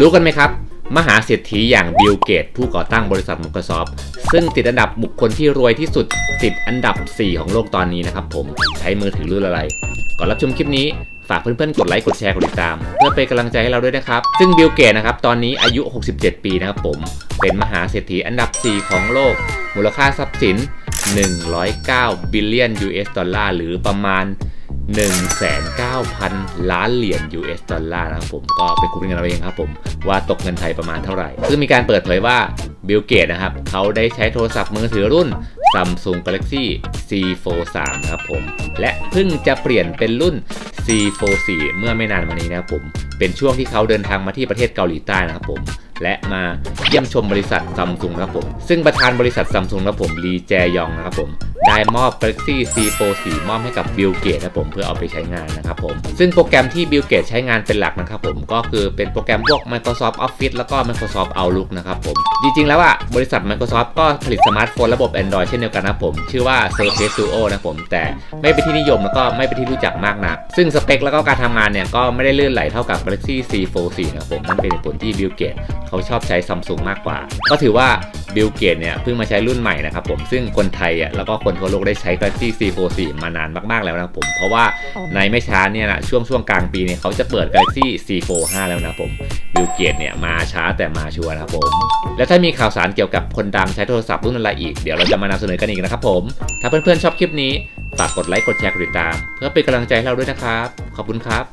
รู้กันไหมครับ มหาเศรษฐีอย่างบิลเกต ผู้ก่อตั้งบริษัท Microsoft ซึ่งติดอันดับบุคคลที่รวยที่สุดติดอันดับ 4 ของโลกตอนนี้นะครับผมใช้มือถือรุ่นอะไร ก่อนรับชมคลิปนี้ฝากเพื่อนๆ กดไลค์ กดแชร์ กดติดตาม เพื่อเป็นกำลังใจให้เราด้วยนะครับ ซึ่งบิลเกตนะครับ ตอนนี้อายุ 67 ปีนะครับผม เป็นมหาเศรษฐีอันดับ 4 ของโลก มูลค่าทรัพย์สิน 109 บิลเลียน US ดอลลาร์ หรือประมาณ 1,900 ล้านเหรียญ US ดอลลาร์นะครับผมก็เป็นคุณเป็นกันเอาเองครับผมว่าตกเงินไทยประมาณเท่าไหร่ ซึ่งมีการเปิดเผยว่าบิลเกตนะครับเขาได้ใช้โทรศัพท์มือถือรุ่น Samsung Galaxy C43 นะครับผม และเพิ่งจะเปลี่ยนเป็นรุ่น C44 เมื่อไม่นานมานี้นะครับผม เป็นช่วงที่เขาเดินทางมาที่ประเทศเกาหลีใต้นะครับผม และมาเยี่ยมชมบริษัทซัมซุงนะครับผม ซึ่งประธานบริษัทซัมซุงนะครับผมลีแจยองนะครับผม ได้มอบ Galaxy C44 มอบให้กับบิลเกตนะผมเพื่อเอาไปใช้งานนะครับผม ซึ่งโปรแกรมที่บิลเกตใช้งานเป็นหลักนะครับผมก็คือเป็นโปรแกรมพวก Microsoft Office แล้วก็ Microsoft Outlook นะครับผม จริงๆ แล้วอะบริษัท Microsoft ก็ผลิตสมาร์ทโฟนระบบ Android เช่นเดียวกันนะผม ชื่อว่า Surface Duo นะครับผม แต่ไม่เป็นที่นิยมแล้วก็ไม่เป็นที่รู้จักมากนัก ซึ่งสเปคแล้วก็การทำงานเนี่ยก็ไม่ได้เลื่อนไหลเท่ากับ Galaxy C44 นะครับผมนั่นเป็นผลที่บิลเกตเขาชอบใช้ซัมซุงมากกว่า ก็ถือว่าบิลเกตเนี่ยเพิ่งมาใช้รุ่นใหม่นะครับผมซึ่งคนไทยอะแล้วก็คนทั่วโลกได้ใช้ Galaxy C44 มานานมากๆแล้วนะครับผม เพราะว่าในไม่ช้าเนี่ยนะช่วงช่วงกลางปีเนี่ยเขาจะเปิด Galaxy C45 แล้วนะครับผมบิลเกตเนี่ยมาช้าแต่มาชัวร์นะครับผม และถ้ามีข่าวสารเกี่ยวกับคนดังใช้โทรศัพท์รุ่นอะไรอีก เดี๋ยวเราจะมานำเสนอกันอีกนะครับผม ถ้าเพื่อนๆชอบคลิปนี้ฝากกดไลค์กดแชร์กดติดตาม เพื่อเป็นกำลังใจให้เราด้วยนะครับ ขอบคุณครับ